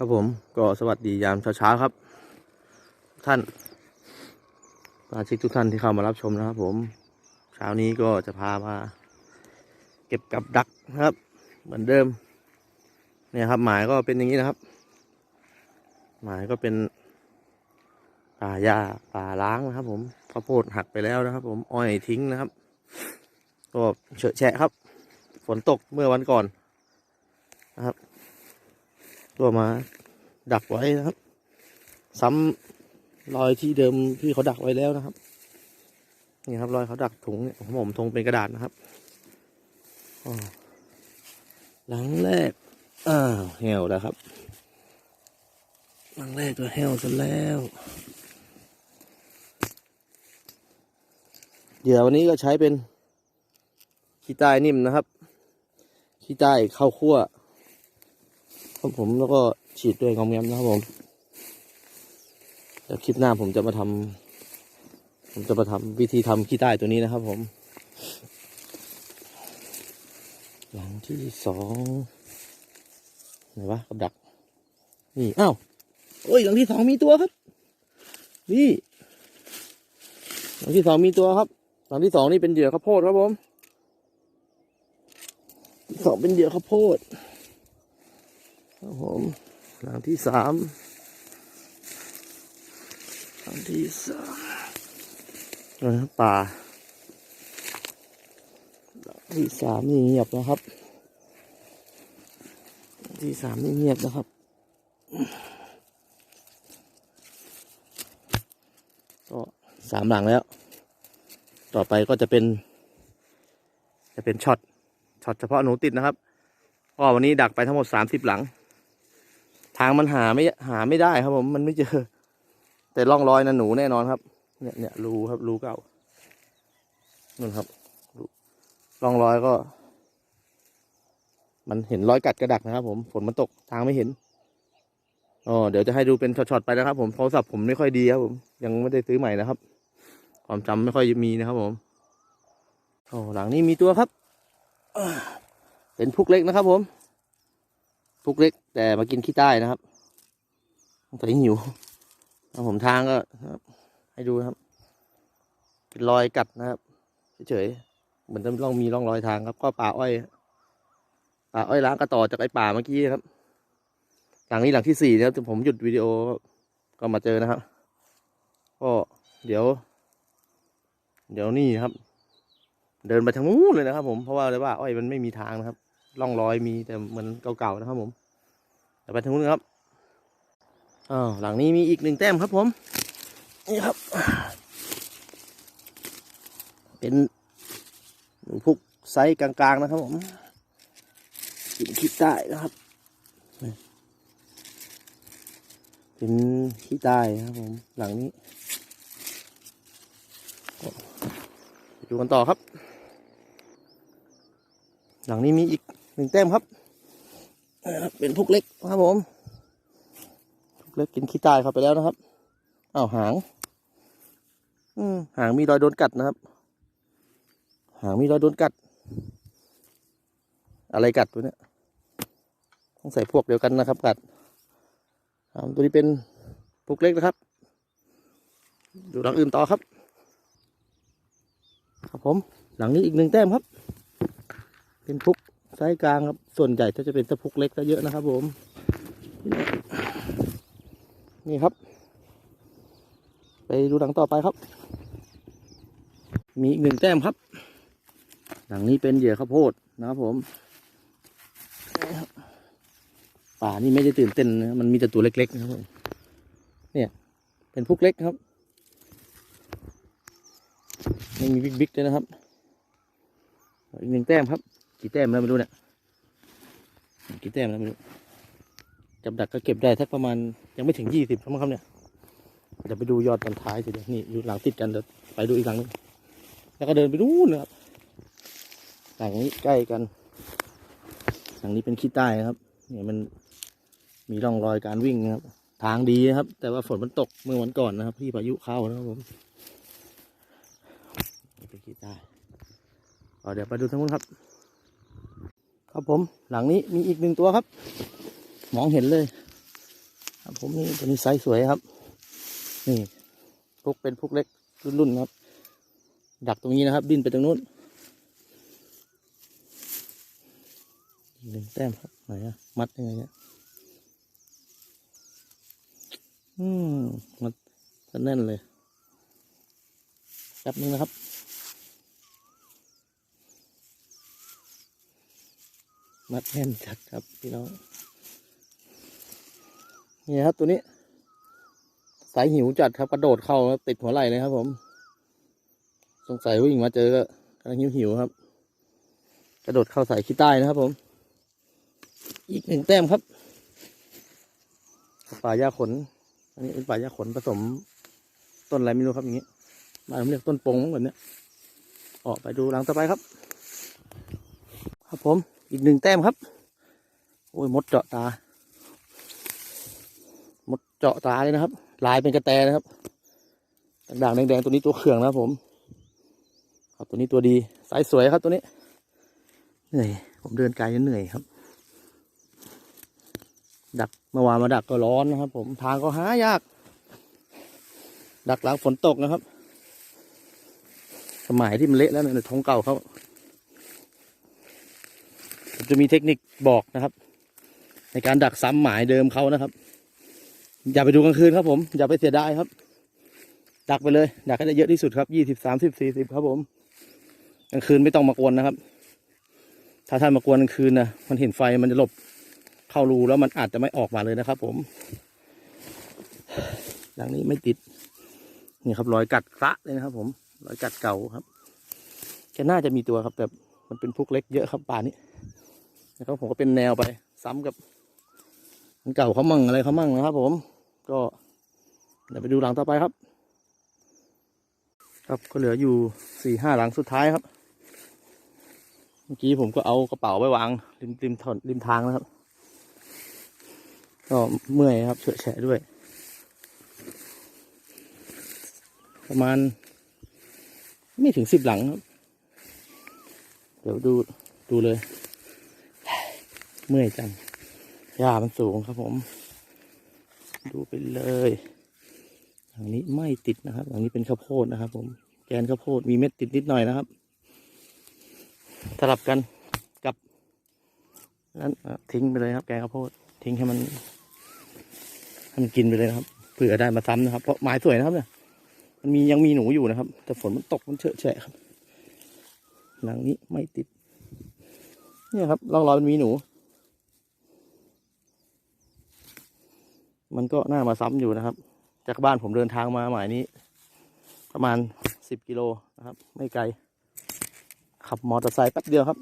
ครับผมก็สวัสดียามเช้าๆครับ ท่านสมาชิกทุกท่านที่เข้ามารับชมนะครับ ผม เช้านี้ก็จะพามา เก็บกับดักนะครับ เหมือนเดิม เนี่ยครับ หมายก็เป็นอย่างนี้นะครับ หมายก็เป็นป่าหญ้าป่าล้างนะครับ ผมข้าวโพดหักไปแล้วนะครับ ผมอ้อยทิ้งนะครับก็เฉอะแฉะครับ ฝนตกเมื่อวันก่อนนะครับ ก็มาดักไว้นะครับ ซ้ำรอยที่เดิมที่เขาดักไว้แล้วนะครับนี่ครับ รอยเขาดักถุงเนี่ยของผมถุงเป็นกระดาษนะครับอหลังแรกอ้าวเหี่ยวแล้วครับ หลังแรกก็เหี่ยวซะแล้วเดี๋ยววันนี้ก็ใช้เป็นขี้ใต้นิ่มนะครับขี้ใต้ข้าวคั่ว ครับผมแล้วก็ฉีดด้วยงอมแงมนะครับผมเดี๋ยวคลิปหน้าผมจะมาทำผมจะมาทำวิธีทำขี้ใต้ตัวนี้นะครับผม หลังที่สองไหนวะกับดัก นี่อ้าวโอ้ยหลังที่สองมีตัวครับ นี่ หลังที่สองมีตัวครับ หลังที่สองนี่เป็นเหยื่อข้าวโพดครับผมสองเป็นเหยื่อข้าวโพด ครับผมหลังที่สามหลังที่สามนะป่าหลังที่สามนี่เงียบนะครับ ที่สามนี่เงียบนะครับ ก็สามหลังแล้ว ต่อไปก็จะเป็น จะเป็นช็อตช็อตเฉพาะหนูติดนะครับก็วันนี้ดักไปทั้งหมดสามสิบหลัง ทางมันหาไม่หาไม่ได้ครับผมมันไม่เจอ แต่ร่องรอยนะหนูแน่นอนครับ เนี่ยเนี่ยรูครับรูเก่านั่นครับรูร่องรอยก็ มันเห็นรอยกัดกระดักนะครับ ผมฝนมันตกทางไม่เห็นอ๋อเดี๋ยวจะให้ดูเป็นช็อตๆไปนะครับ ผมโทรศัพท์ผมไม่ค่อยดีครับผมยังไม่ได้ซื้อใหม่นะครับ ความจำไม่ค่อยมีนะครับ ผมโอ้หลังนี้มีตัวครับเป็นพุกเล็กนะครับผมุกเล็ก แต่มากินขี้ใต้นะครับสงสัยหิวแล้วผมทางก็ครับ ให้ดูนะครับ เป็นรอยกัดนะครับเฉยๆเหมือนจะต้องมีร่องรอยทางครับ ก็ป่าอ้อยป่าอ้อยล้างกระต่อจากไอ้ป่าเมื่อกี้ครับ หลังนี้หลังที่สี่นะครับผมหยุดวิดีโอก็มาเจอนะครับก็เดี๋ยว เดี๋ยวนี่ครับ เดินไปทางนู้นเลยนะครับ ผมเพราะว่าเลยว่าอ้อยมันไม่มีทางนะครับ ร่องรอยมีแต่เหมือนเก่าๆนะครับผมเดี๋ยวไปทางนู้นครับอ้าวหลังนี้มีอีกหนึ่งแต้มครับผม นี่ครับ เป็นหนูพุกไซส์กลางๆนะครับผมกินขี้ใต้นะครับ เป็นขี้ใต้นะครับผม หลังนี้ดูกันต่อครับ หลังนี้มีอีก หนึ่งแต้มครับนะครับ เป็นพุกเล็กนะครับผมพุกเล็กกินขี้ใต้เข้าไปแล้วนะครับอ้าวหาง อืมหางมีรอยโดนกัดนะครับ หางมีรอยโดนกัด อะไรกัดตัวเนี้ยต้องใส่พวกเดียวกันนะครับกัดอ่าตัวนี้เป็นพุกเล็กนะครับ ดูหลังอื่นต่อครับ ครับผม หลังนี้อีกหนึ่งแต้มครับ เป็นพุก ไซส์กลางครับ ส่วนใหญ่ถ้าจะเป็นสะพุกเล็กก็เยอะนะครับผม นี่ครับ ไปดูหลังต่อไปครับ มีอีกหนึ่งแต้มครับ หลังนี้เป็นเหยื่อข้าวโพดนะครับผม ป่านี่ไม่ได้ตื่นเต้นนะมันมีแต่ตัวเล็กๆนะครับผมเนี่ยเป็นพุกเล็กครับไม่มีบิ๊กๆเลยนะครับอีกหนึ่งแต้มครับ กี่แต้มแล้วไม่รู้เนี่ยกี่แต้มแล้วไม่รู้จับดักก็เก็บได้ทักประมาณยังไม่ถึงยี่สิบมั้งครับเนี่ยเดี๋ยวไปดูยอดตอนท้ายสิเดี๋ยวนี่อยู่หลังติดกันเดี๋ยวไปดูอีกหลังนึงแล้วก็เดินไปนู่นนะครับหลังนี้ใกล้กันหลังนี้เป็นขี้ใต้ครับเนี่ยมันมีร่องรอยการวิ่งนะครับ ทางดีนะครับ แต่ว่าฝนมันตกเมื่อวันก่อนนะครับที่พายุเข้านะครับผมเป็นขี้ใต้เอาเดี๋ยวไปดูทางนู้นครับ ครับผมหลังนี้มีอีกหนึ่งตัวครับ มองเห็นเลย ครับผมนี่ตัวนี้ไซส์สวยครับ นี่พวกเป็นพวกเล็กรุ่นๆครับ ดักตรงนี้นะครับ ดิ้นไปตรงนู้นหนึ่งแต้มครับไหนอะมัดยังไงเนี่ยอืมมัดซะแน่นเลยแป๊บนึงนะครับ มัดแน่นจัดครับพี่น้องนี่ครับตัวนี้ สายหิวจัดครับกระโดดเข้าติดหัวไหล่เลยครับ ผม สงสัยวิ่งมาเจอก็กำลังหิวหิวครับ กระโดดเข้าใส่ขี้ใต้นะครับ ผม อีกหนึ่งแต้มครับป่าหญ้าขน อันนี้เป็นป่าหญ้าขนผสม ต้นอะไรไม่รู้ครับอย่างนี้บ้านผมเรียกต้นปงแบบเนี้ยออกไปดูหลังต่อไปครับ ครับผม อีกหนึ่งแต้มครับ โอ้ยมดเจาะตา มดเจาะตาเลยนะครับ ลายเป็นกระแตนะครับด่างแดงๆตัวนี้ตัวเขื่องนะครับผมครับตัวนี้ตัวดีสายสวยครับตัวนี้ เหนื่อย ผมเดินไกลจนเหนื่อยครับ ดักเมื่อวานมาดักก็ร้อนนะครับ ผมทางก็หายาก ดักหลังฝนตกนะครับ สมัยที่มันเละแล้วในท้องเก่าเขา จะมีเทคนิคบอกนะครับ ในการดักซ้ำหมายเดิมเขานะครับ อย่าไปดูกลางคืนครับผม อย่าไปเสียดายครับ ดักไปเลย ดักให้ได้เยอะที่สุดครับยี่สิบสามสิบสี่สิบครับผมกลางคืนไม่ต้องมากวนนะครับ ถ้าท่านมากวนกลางคืนนะมันเห็นไฟมันจะหลบเข้ารูแล้วมันอาจจะไม่ออกมาเลยนะครับ ผมหลังนี้ไม่ติดนี่ครับรอยกัดพระเลยนะครับ ผมรอยกัดเก่าครับแกน่าจะมีตัวครับแต่มันเป็นพวกเล็กเยอะครับป่านี้ นะครับผมก็เป็นแนวไป ซ้ำกับมันเก่าเขามั่งอะไรเขามั่งนะครับ ผม ก็เดี๋ยวไปดูหลังต่อไปครับ ครับก็เหลืออยู่สี่ห้าหลังสุดท้ายครับ เมื่อกี้ผมก็เอากระเป๋าไปวาง ริมริมถนนริมทางนะครับ ก็เมื่อยครับเฉอะแฉะด้วย ประมาณ ไม่ถึงสิบหลังครับ เดี๋ยวดูดูเลย เมื่อยจังหญ้ามันสูงครับผม ดูไปเลยอย่างนี้ไม่ติดนะครับอย่างนี้เป็นข้าวโพดนะครับ ผม แกนข้าวโพดมีเม็ดติดนิดหน่อยนะครับ สลับกันกับนั้นทิ้งไปเลยครับ แกงข้าวโพดทิ้งให้มันให้มันกินไปเลยนะครับเผื่อได้มาซ้ำนะครับ เพราะไม้สวยนะครับเนี่ยมันมียังมีหนูอยู่นะครับ แต่ฝนมันตกมันเฉอะแฉะครับหลังนี้ไม่ติด เนี่ยครับร่องรอยมันมีหนู มันก็น่ามาซ้ำอยู่นะครับ จากบ้านผมเดินทางมาหมายนี้ ประมาณสิบกิโลนะครับ ไม่ไกล ขับมอเตอร์ไซค์แป๊บเดียวครับ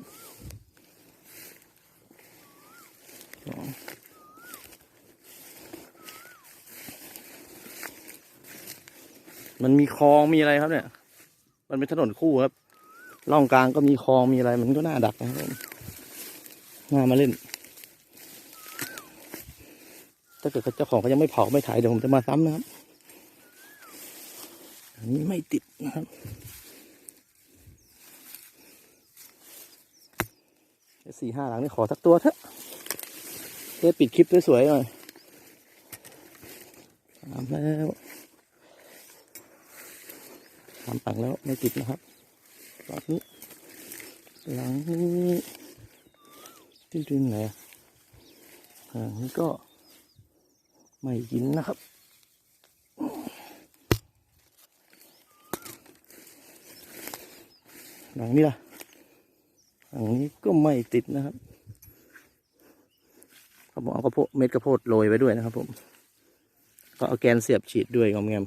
มันมีคลองมีอะไรครับเนี่ย มันเป็นถนนคู่ครับร่องกลางก็มีคลองมีอะไร มันก็น่าดักนะครับน่ามาเล่น ถ้าเกิดเจ้าของเขายังไม่เผาไม่ถ่ายเดี๋ยวผมจะมาซ้ำนะครับ อันนี้ไม่ติดนะครับสี่ห้าหลังนี่ขอสักตัวเถอะเพื่อปิดคลิปสวยๆหน่อยสามแล้วสามปังแล้วไม่ติดนะครับตอนนี้หลังนี้ที่ดึงไหนอะหลังนี้ก็ ไม่กินนะครับหลังนี้ล่ะอันนี้ก็ไม่ติดนะครับเขาบอกเอากระโพดเม็ดกระโพดโรยไว้ด้วยนะครับ ผม ก็เอาแกนเสียบฉีดด้วยงอมแงม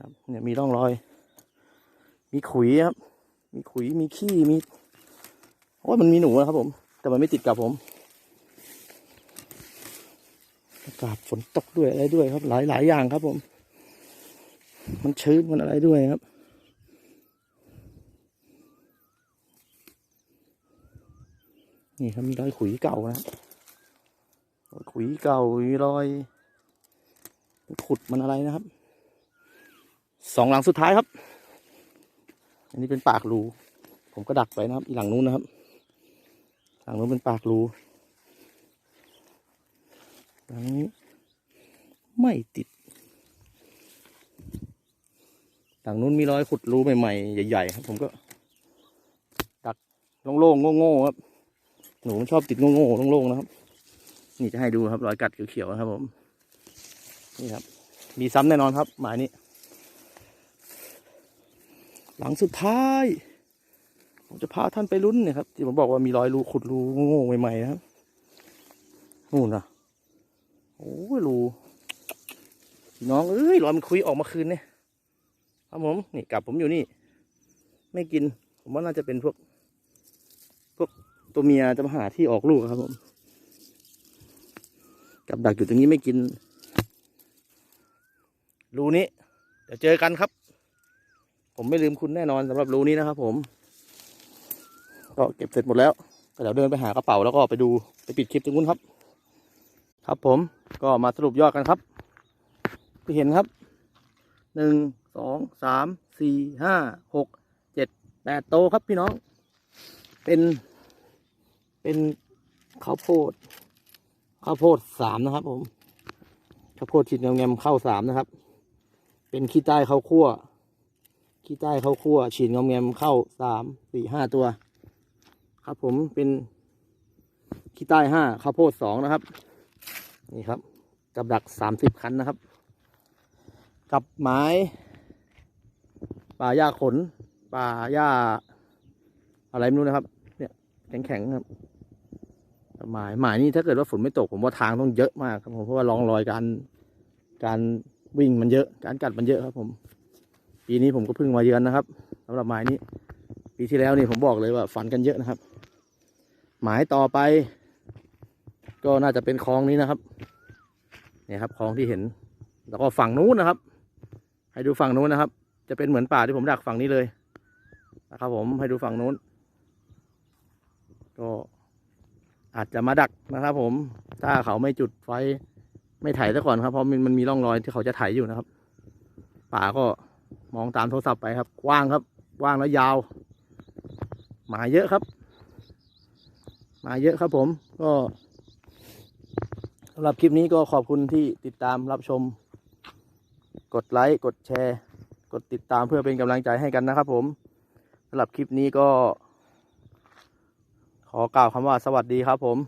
ครับเนี่ยมีร่องรอย มีขุยครับ มีขุยมีขี้มีโอ้ยมันมีหนูนะครับผม แต่มันไม่ติดกับผม อากาศฝนตกด้วยอะไรด้วยครับ หลายหลายอย่างครับผม มันชื้นมันอะไรด้วยครับนี่ครับมีรอยขุยเก่านะครับรอยขุยเก่ามีรอยมันขุดมันอะไรนะครับ สองหลังสุดท้ายครับ อันนี้เป็นปากรู ผมก็ดักไปนะครับอีหลังนู้นนะครับ หลังนู้นเป็นปากรู หลังนี้ ไม่ติดฝั่งนู้นมีรอยขุดรูใหม่ๆ ใหญ่ๆครับ ผมก็ดักโล่งๆโง่ๆครับ หนูมันชอบติดโง่ๆโล่งๆนะครับ นี่จะให้ดูครับ รอยกัดเขียวๆครับ ผม นี่ครับ มีซ้ำแน่นอนครับ หมายนี้ หลังสุดท้ายผมจะพาท่านไปลุ้นเนี่ยครับที่ผมบอกว่ามีรอยรูขุดรูโง่ๆใหม่ๆนะครับนู่นนะ โอ้ยรูน้องเอ้ยรอยมันคุยออกมาคืนเนี่ยครับผมนี่กลับผมอยู่นี่ ไม่กิน ผมว่าน่าจะเป็นพวก พวกตัวเมียจะมาหาที่ออกลูกครับผมกับดักอยู่ตรงนี้ไม่กิน รูนี้เดี๋ยวเจอกันครับ ผมไม่ลืมคุณแน่นอนสำหรับรูนี้นะครับ ผม ก็เก็บเสร็จหมดแล้วก็เดี๋ยวเดินไปหากระเป๋าแล้วก็ไปดูไปปิดคลิปตรงนู้นครับ ครับผมก็มาสรุปยอดกันครับที่เห็นครับหนึ่งสองสามสี่ห้าหกเจ็ดแปดโตครับพี่น้อง เป็น เป็นข้าวโพดข้าวโพดสามนะครับ ผมข้าวโพดฉีดแงมๆเข้าสามนะครับ เป็นขี้ใต้ข้าวคั่วขี้ใต้ข้าวคั่วฉีดงมแงมเข้าสามสี่ห้าตัว ครับผมเป็นขี้ใต้ห้าข้าวโพดสองนะครับ นี่ครับ กับดักสามสิบคันนะครับ กับไม้ ป่าหญ้าขน ป่าหญ้า อะไรไม่รู้นะครับ เนี่ยแข็งๆครับกับหมายหมายนี่ถ้าเกิดว่าฝนไม่ตกผมว่าทางต้องเยอะมากครับผมเพราะว่าร่องรอยการการวิ่งมันเยอะ การกัดมันเยอะครับ ผม ปีนี้ผมก็เพิ่งมาเยือนนะครับสำหรับหมายนี้ ปีที่แล้วนี่ผมบอกเลยว่าฝันกันเยอะนะครับ หมายต่อไป ก็น่าจะเป็นคลองนี้นะครับเนี่ยครับคลองที่เห็น แล้วก็ฝั่งนู้นนะครับ ให้ดูฝั่งนู้นนะครับ จะเป็นเหมือนป่าที่ผมดักฝั่งนี้เลยนะครับ ผมให้ดูฝั่งนู้น ก็อาจจะมาดักนะครับ ผมถ้าเขาไม่จุดไฟไม่ไถซะก่อนครับเพราะมันมันมีร่องรอยที่เขาจะไถอยู่นะครับ ป่าก็มองตามโทรศัพท์ไปครับ กว้างครับกว้างแล้วยาวหมาเยอะครับมาเยอะครับผมก็ สำหรับคลิปนี้ก็ขอบคุณที่ติดตามรับชม กดไลค์ กดแชร์ กดติดตามเพื่อเป็นกำลังใจให้กันนะครับผมสำหรับคลิปนี้ก็ ขอกล่าวคำว่าสวัสดีครับผม